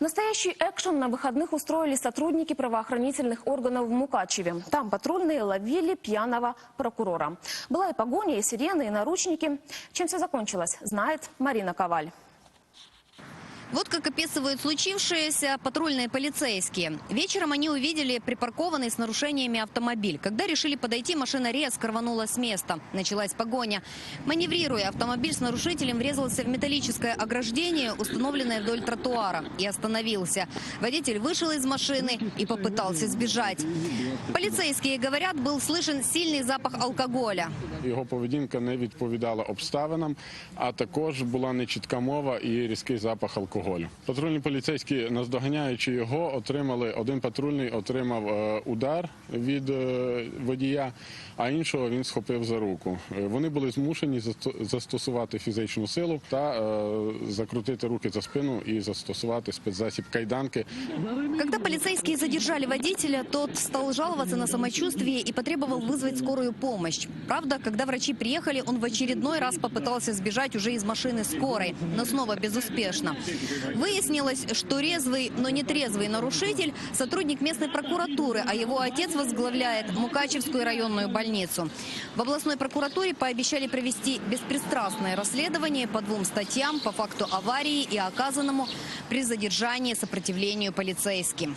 Настоящий экшен на выходных устроили сотрудники правоохранительных органов в Мукачеве. Там патрульные ловили пьяного прокурора. Была и погоня, и сирены, и наручники. Чем все закончилось, знает Марина Коваль Вот как описывают случившееся патрульные полицейские. Вечером они увидели припаркованный с нарушениями автомобиль. Когда решили подойти, машина резко рванула с места. Началась погоня. Маневрируя, автомобиль с нарушителем врезался в металлическое ограждение, установленное вдоль тротуара, и остановился. Водитель вышел из машины и попытался сбежать. Полицейские говорят, был слышен сильный запах алкоголя. Його поведінка не відповідала обставинам, а також була нечітка мова і різкий запах алкоголю. Патрульні поліцейські, наздоганяючи його, отримали один патрульний отримав е, удар від е, водія, а іншого він схопив за руку. Е, Вони були змушені засто- застосувати фізичну силу та е, закрутити руки за спину і застосувати спецзасіб кайданки. Когда полицейские задержали водителя, тот стал жаловаться на самочувствие и потребовал вызвать скорую помощь. Правда, когда врачи приехали, он в очередной раз попытался сбежать уже из машины скорой, но снова безуспешно. Выяснилось, что резвый, но не трезвый нарушитель – сотрудник местной прокуратуры, а его отец возглавляет Мукачевскую районную больницу. В областной прокуратуре пообещали провести беспристрастное расследование по двум статьям по факту аварии и оказанному при задержании сопротивлению полицейским.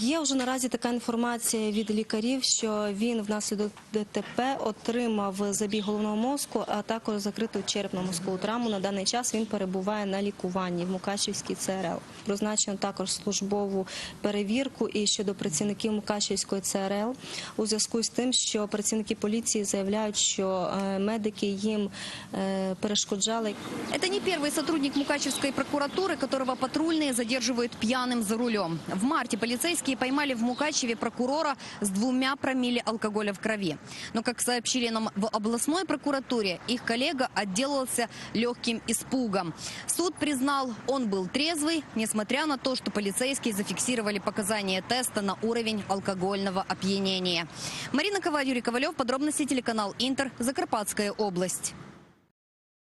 Є вже наразі така інформація від лікарів, що він внаслідок ДТП отримав забіг головного мозку, а також закриту черепно-мозкову травму. На даний час він перебуває на лікуванні в Мукачівській ЦРЛ. Призначено також службову перевірку і щодо працівників Мукачівської ЦРЛ у зв'язку з тим, що працівники поліції заявляють, що е, медики їм е, перешкоджали Это не первый сотрудник Мукачевской прокуратуры, которого патрульные задерживают пьяным за рулем. В марте полицейские Поймали в Мукачеве прокурора с двумя промилле алкоголя в крови. Но, как сообщили нам в областной прокуратуре, их коллега отделался легким испугом. Суд признал, он был трезвый, несмотря на то, что полицейские зафиксировали показания теста на уровень алкогольного опьянения. Марина Коваль, Юрий Ковалев, подробности телеканал Интер, Закарпатская область.